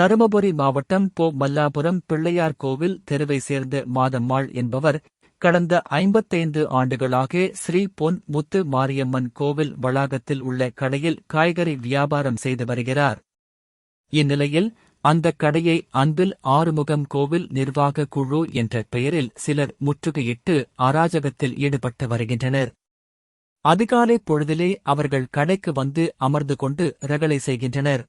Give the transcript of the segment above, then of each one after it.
தருமபுரி மாவட்டம் போ மல்லாபுரம் பிள்ளையார் கோவில் தெருவை சேர்ந்த மாதம்மாள் என்பவர் கடந்த ஐம்பத்தைந்து ஆண்டுகளாக ஸ்ரீ பொன் முத்து மாரியம்மன் கோவில் வளாகத்தில் உள்ள கடையில் காய்கறி வியாபாரம் செய்து வருகிறார். இந்நிலையில் அந்த கடையை அன்பில் ஆறுமுகம் கோவில் நிர்வாக குழு என்ற பெயரில் சிலர் முற்றுகையிட்டு அராஜகத்தில் ஈடுபட்டு வருகின்றனர். அதிகாலை பொழுதிலே அவர்கள் கடைக்கு வந்து அமர்ந்து கொண்டு ரகளை செய்கின்றனர்.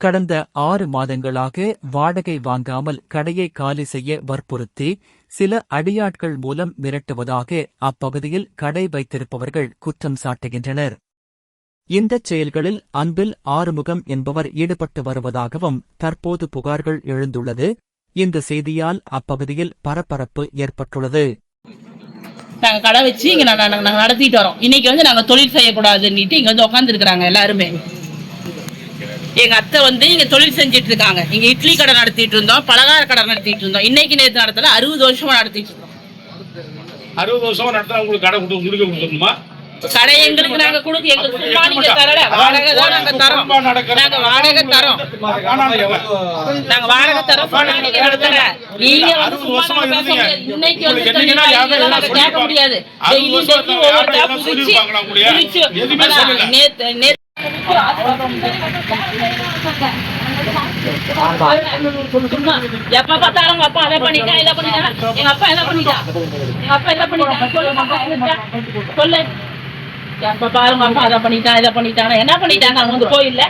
கடந்த ஆறு மாதங்களாக வாடகை வாங்காமல் கடையை காலி செய்ய வற்புறுத்தி சில அடியாட்கள் மூலம் மிரட்டுவதாக அப்பகுதியில் கடை வைத்திருப்பவர்கள் குற்றம் சாட்டுகின்றனர். இந்தச் செயல்களில் அன்பில் ஆறுமுகம் என்பவர் ஈடுபட்டு வருவதாகவும் தற்போது புகார்கள் எழுந்துள்ளது. இந்த செய்தியால் அப்பகுதியில் பரபரப்பு ஏற்பட்டுள்ளது. நாங்க கடை வச்சு இங்க நாங்க நடத்திட்டு வரோம். இன்னைக்கு வந்து நாங்க தொழில் செய்யக்கூடாதுன்னுட்டு இங்க வந்து உட்காந்துருக்குறாங்க எல்லாருமே. எங்க அத்தை வந்து இங்க தொழில் செஞ்சுட்டு இருக்காங்க. இங்க இட்லி கடை நடத்திட்டு இருந்தோம் பலகார கடை நடத்திட்டு இருந்தோம். இன்னைக்கு நேற்று நடத்தல அறுபது வருஷமா நடத்திட்டு இருந்தோம் அறுபது வருஷமா நடத்தா உங்களுக்கு கடை கொடுத்து முடிக்க கொடுக்கணுமா? கடை எங்களுக்கு நாங்க கொடுக்க எங்களுக்கு சும்மா நீங்க தரல. வாடகை தான் நாங்க தரோம். நாங்க வாடகை தரோம். நாங்க வாடகை தரோம். சொன்னா நீங்க நடத்தல. நீங்க வந்து சும்மா நம்ம பேச முடியாது. இன்னைக்கு வந்து என்னைக்குன்னா யாரும் இதெல்லாம் நாங்க கேட்க முடியாது. டெய்லி டெய்லி ஒவ்வொருத்தா புரிச்சு புரிச்சு அதான் நேத்து எப்ப பார்த்தாலும் உங்க அப்பா அதை பண்ணிட்டான் இதை பண்ணிட்டான் எங்க அப்பா என்ன பண்ணிட்டான் எங்க அப்பா இதை பண்ணிட்டான் சொல்லு எப்ப பாருங்க அப்பா அதை பண்ணிட்டான் இதை பண்ணிட்டான் என்ன பண்ணிட்டாங்க அவங்க வந்து கோயில்ல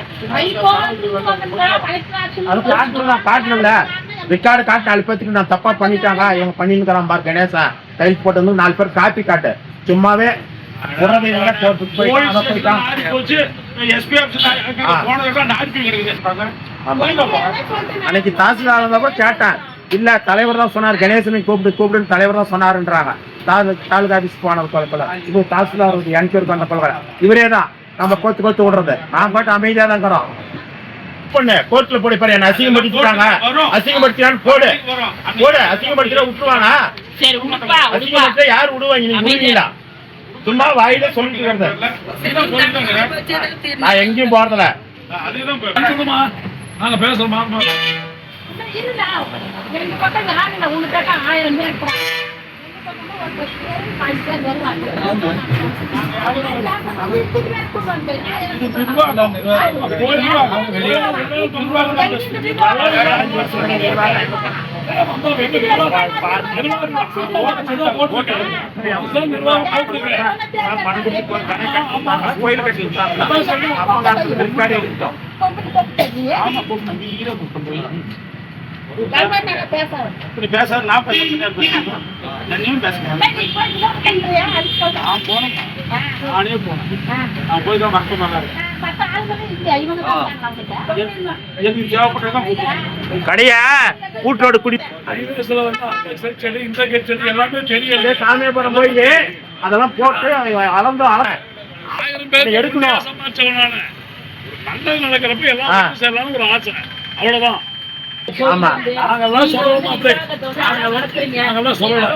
அது காட்டணும் நான் காட்டணும்ல ரெக்கார்டு காட்டு நாலு பேத்துக்கு நான் தப்பா பண்ணிட்டாங்க. இவங்க பண்ணிருக்கிறான் பார் கணேசா. டைல்ஸ் போட்டு வந்து நாலு பேர் காப்பி காட்டு. சும்மாவே புறவை எல்லாம் அன்னைக்கு தாசில்தார் வந்தப்ப கேட்டேன் இல்ல தலைவர் தான் சொன்னார் கணேசனை கூப்பிட்டு கூப்பிட்டு தலைவர் தான் சொன்னாருன்றாங்க. தாலு- தாலுகா ஆபீஸ் போன கொலை இது தாசில்தார் என்கொயரி பண்ண கொலை இவரே தான். நம்ம கோத்து கோத்து விடுறது. நான் பாட்டு அமைதியா தான் இருக்கிறோம். பொண்ணு கோர்ட்ல போடு பாரு என்ன அசிங்கப்படுத்திட்டாங்க. அசிங்கப்படுத்தினான்னு போடு. போடு அசிங்கப்படுத்தினா விட்டுருவானா? சரி உண்மைப்பா உண்மைப்பா அசிங்கப்படுத்த யார் விடுவாங்க? நீங்க விடுவீங்களா? சும்மா வாயில சொல்லிட்டு இருக்கிறது. நான் எங்கேயும் போறதில்ல. நாங்க பேசுறோமா கோயில் கட்டி அப்பா காலத்துல ரெக்கார்டு எடுத்தோம் இப்படி பேச நான் பேசுறேன் நீயும் பேசுறேன் நான் போனேன். நானே போனேன். நான் போய் தான் மறக்க எதுக்கு தேவைப்பட்டதான் கடைய? கூட்டோடு குடி செடி இந்த செடி எல்லாமே செடி சாமியாபுரம் போய் அதெல்லாம் போட்டு அளந்து அள ஆயிரம் பேர் எடுக்கணும். நல்லது நடக்கிறப்ப எல்லாம் ஒரு ஆசை. அவ்வளவுதான். ஆமா. நாங்கெல்லாம் சொல்லணும் அப்படி நாங்கெல்லாம் சொல்லல.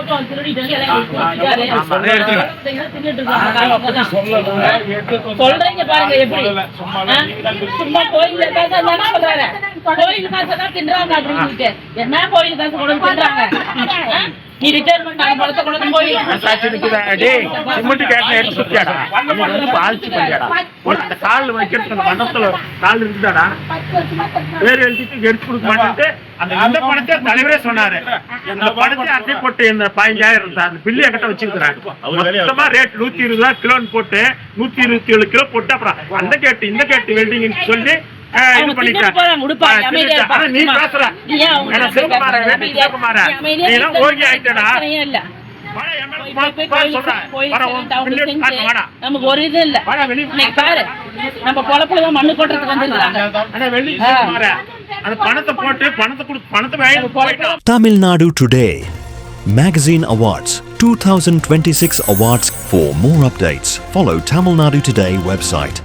சொல்றீங்க பாருங்க எப்படி? ஆ? சும்மா கோயில்ல காசு தானே சொல்றாரு கோயில் காசு தான் தின்றாங்க அப்படின்னு என்ன கோயில் காசு தின்றாங்க? நீ ரிட்டையர்மெண்ட் ஆன பணத்தை கொண்டு வந்து கோயில் சாட்சி நிக்குதா? டேய் சிமெண்ட் கேட்ல எடுத்து சுத்தியாடா. நீ வந்து ஆழ்ச்சி பண்ணியாடா ஒரு அந்த கால் வைக்கிறது அந்த மண்டபத்துல கால் இருக்குதாடா? வேறு எழுதிட்டு எடுத்து கொடுக்க மாட்டேன்ட்டு அந்த அந்த பணத்தை தலைவரே சொன்னாரு. இந்த பணத்தை அட்டை போட்டு இந்த பதினஞ்சாயிரம் அந்த பில்லு என்கிட்ட வச்சிருக்கிறேன் மொத்தமா ரேட் நூத்தி இருபது ரூபா கிலோன்னு போட்டு நூத்தி இருபத்தி ஏழு கிலோ போட்டு அப்புறம் அந்த கேட்டு இந்த கேட்டு வெல்டிங் சொல்லி இது பண்ணிட்டேன் நீ. பேசுற? சிவகுமார நீ எல்லாம். ஓகி ஆயிட்டடா. நமக்கு ஒரு இது இல்ல. வாடா, வெளிய இன்னைக்கு பாரு நம்ம பொழப்புல தான் மண்ணு கொட்டுறதுக்கு வந்துருக்காங்க ஆனா வெள்ளி சிவகுமார, அந்த பணத்தை போட்டு பணத்தை கொடு பணத்தை வாங்கி போயிட்டான் Tamil Nadu Today Magazine Awards 2026 Awards. For more updates, follow Tamil Nadu Today website.